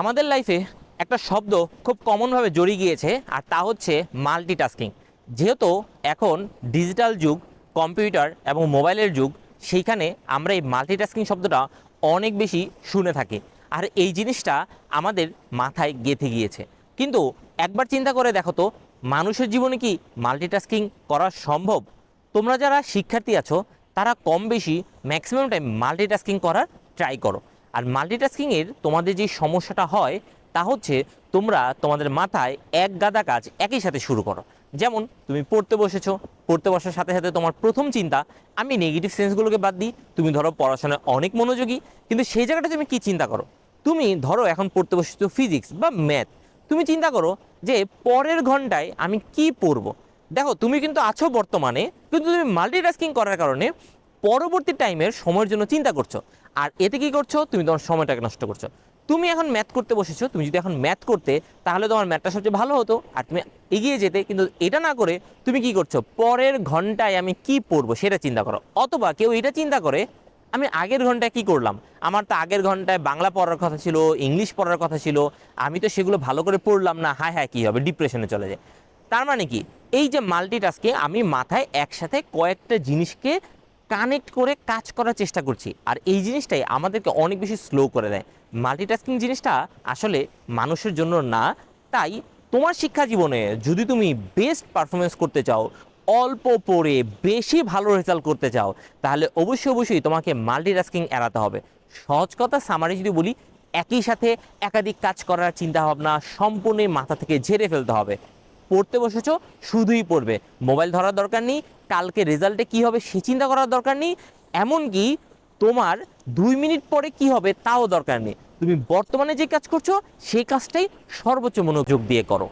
আমাদের লাইফে একটা শব্দ খুব কমনভাবে জড়িয়ে গিয়েছে, আর তা হচ্ছে মাল্টিটাস্কিং যেহেতু এখন ডিজিটাল যুগ কম্পিউটার এবং মোবাইলের যুগ, সেইখানে আমরা এই মাল্টিটাস্কিং শব্দটা অনেক বেশি শুনে থাকি। আর এই জিনিসটা আমাদের মাথায় গেঁথে গিয়েছে। কিন্তু একবার চিন্তা করে দেখো তো, মানুষের জীবনে কি মাল্টিটাস্কিং করা সম্ভব? তোমরা যারা শিক্ষার্থী আছো, তারা কম বেশি ম্যাক্সিমাম টাইম মাল্টিটাস্কিং করার ট্রাই করো। আর মাল্টিটাস্কিংয়ের তোমাদের যে সমস্যাটা হয়, তা হচ্ছে তোমরা তোমাদের মাথায় এক গাদা কাজ একই সাথে শুরু করো। যেমন তুমি পড়তে বসেছো, পড়তে বসার সাথে সাথে তোমার প্রথম চিন্তা, আমি নেগেটিভ সেন্সগুলোকে বাদ দিই, তুমি ধরো পড়াশোনায় অনেক মনোযোগী, কিন্তু সেই জায়গাটা তুমি কি চিন্তা করো? তুমি ধরো এখন পড়তে বসেছো ফিজিক্স বা ম্যাথ তুমি চিন্তা করো যে পরের ঘন্টায় আমি কি পড়ব? দেখো, তুমি কিন্তু আছো বর্তমানে, কিন্তু তুমি মাল্টিটাস্কিং করার কারণে পরবর্তী টাইমের সময়ের জন্য চিন্তা করছ। আর এতে কি করছ? তুমি তোমার সময়টাকে নষ্ট করছ। তুমি এখন ম্যাথ করতে বসেছো, তুমি যদি এখন ম্যাথ করতে, তাহলে তোমার ম্যাথটা সবচেয়ে ভালো হতো। আর তুমি এগিয়ে যেতে, কিন্তু এটা না করে তুমি কি করছ? পরের ঘন্টায় আমি কি পড়ব সেটা চিন্তা করো। অথবা কেউ এটা চিন্তা করে, আমি আগের ঘন্টায় কি করলাম? আমার তো আগের ঘন্টায় বাংলা পড়ার কথা ছিল, ইংলিশ পড়ার কথা ছিল, আমি তো সেগুলো ভালো করে পড়লাম না, হায় হায় কী হবে ডিপ্রেশনে চলে যায়। তার মানে কি? এই যে মাল্টিটাস্কে আমি মাথায় একসাথে কয়েকটা জিনিসকে কানেক্ট করে কাজ করার চেষ্টা করছি। আর এই জিনিসটাই আমাদেরকে অনেক বেশি স্লো করে দেয়। মাল্টিটাস্কিং জিনিসটা আসলে মানুষের জন্য না। তাই তোমার শিক্ষা জীবনে যদি তুমি বেস্ট পারফরমেন্স করতে চাও, অল্প পড়ে বেশি ভালো রেজাল্ট করতে চাও, তাহলে অবশ্যই অবশ্যই তোমাকে মাল্টিটাস্কিং এড়াতে হবে। সহজ কথা সামারি যদি বলি, একই সাথে একাধিক কাজ করার চিন্তা ভাবনা সম্পূর্ণ মাথা থেকে ঝেড়ে ফেলতে হবে। পড়তে বসেছো, শুধুই পড়বে। মোবাইল ধরার দরকার নেই, কালকে রেজাল্টে কি হবে সে চিন্তা করার দরকার নেই, এমনকি তোমার দুই মিনিট পরে কি হবে তাও দরকার নেই। তুমি বর্তমানে যে কাজ করছ, সেই কাজটাই সর্বোচ্চ মনোযোগ দিয়ে করো।